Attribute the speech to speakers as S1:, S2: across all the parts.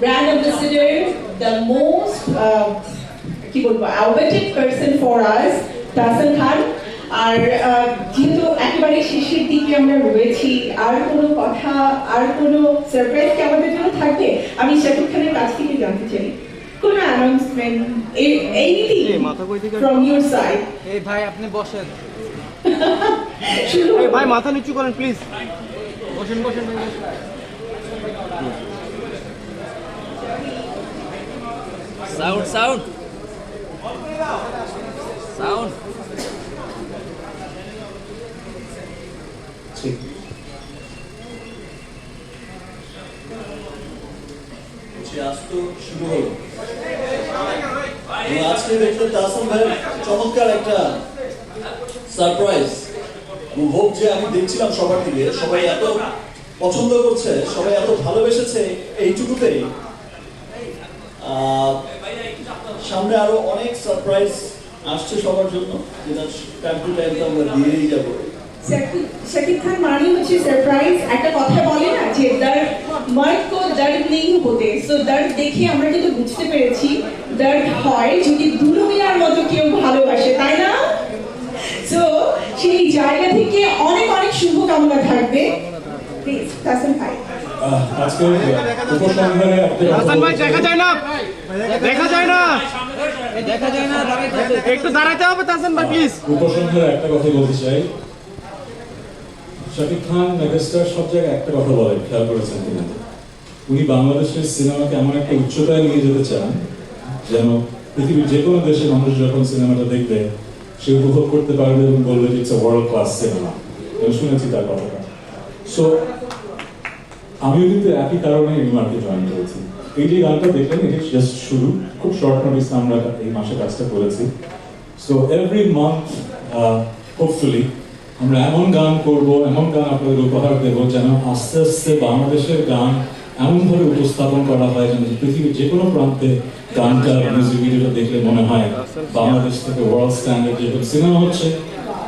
S1: brand ambassador, the most uh, কি বলব awaited person for us, Tahsan Khan আর আহ, যেহেতু একেবারে শেষের দিকে আমরা রয়েছি আর কোনো কথা আর কোনো সারপ্রাইজ কি আমাদের জন্য থাকবে? আমি শাকিব খানের কাছ থেকে জানতে চাই। কোনো অ্যানাউন্সমেন্ট এনিথিং
S2: এই মাথা কই থেকে
S1: ফ্রম ইউর সাইড
S2: এই ভাই আপনি বসেন। ভাই মাথা নিচু করেন প্লিজ বসেন বসেন।
S3: Sound, sound. Sound.
S4: শুরু হলো আজকে তাসম ভাই চমৎকার একটা সারপ্রাইজ হোপ যে আমি দেখছিলাম সবার দিকে। সবাই এত পছন্দ করছে সবাই এত ভালোবেসেছে এইটুকুতেই। সামনে আরও অনেক সারপ্রাইজ আসছে সবার জন্য, যেটা টাইম টু টাইম তো আমরা দিয়েই যাব।
S1: শাকিব খান মানে হচ্ছে সারপ্রাইজ একটা কথা বলে না যে দর্দ মর্দ কো দর্দ নেই হতে। সো দর্দ দেখে আমরা কিন্তু বুঝতে পেরেছি দর্দ হয় যদি দুলো মিলার মতো কেউ ভালোবাসে, তাই না? সো সেই জায়গা থেকে অনেক অনেক শুভকামনা থাকবে। প্লিজ তাসন ভাই
S5: আজকে উপসংহারে
S2: হাসান ভাই দেখা যায় না। দেখা যায় না। দেখা যায় না একটু দাঁড়াতে হবে তাসান ভাই প্লিজ
S5: উপসংহারে একটা কথা বলতে চাই। শাকিব খান মেগাস্টার সব জায়গায় একটা কথা বলেন খেয়াল করেছেন উনি বাংলাদেশের সিনেমাকে এমন একটা উচ্চতায় নিয়ে যেতে চান যেন পৃথিবীর যে কোনো দেশের মানুষ যখন সিনেমাটা দেখবে সে উপভোগ করতে পারবে এবং বলবে যে ইটস ওয়ার্ল্ড ক্লাস সিনেমা শুনেছি তার কথাটা। সো আমিও কিন্তু একই কারণে এই মার্কে জয়েন করেছি। এই যে গানটা দেখলেন, এটি জাস্ট শুরু। খুব শর্ট নোটিস আমরা এই মাসে কাজটা করেছি। সো এভরি মান্থ হোপফুলি আমরা এমন গান করব, এমন গান আপনাদের উপহার দেব যেন আস্তে আস্তে বাংলাদেশের গান এমনভাবে উপস্থাপন করা হয় যেন পৃথিবীর যে কোনো প্রান্তে গানটা মিউজিক ভিডিওটা দেখলে মনে হয় বাংলাদেশ থেকে ওয়ার্ল্ড স্ট্যান্ডার্ড যেরকম সিনেমা হচ্ছে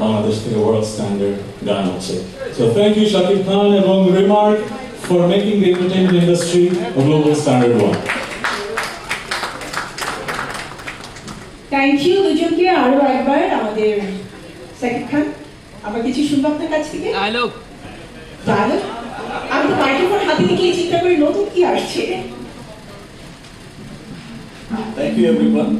S5: বাংলাদেশ থেকে ওয়ার্ল্ড স্ট্যান্ডার্ড গান হচ্ছে so thank you Shakib Khan এবং remark for making the entertainment industry global standard one
S1: thank you দুজনকে আরও একবার আমাদের শাকিব খান। আমরা কিছু শুনব আপনার কাছ থেকে?
S3: Dialogue.
S1: তাহলে আমি তো মাইক্রোফোন হাতে নিয়ে চিন্তা করি নতুন কি আসছে।
S4: Thank you everyone.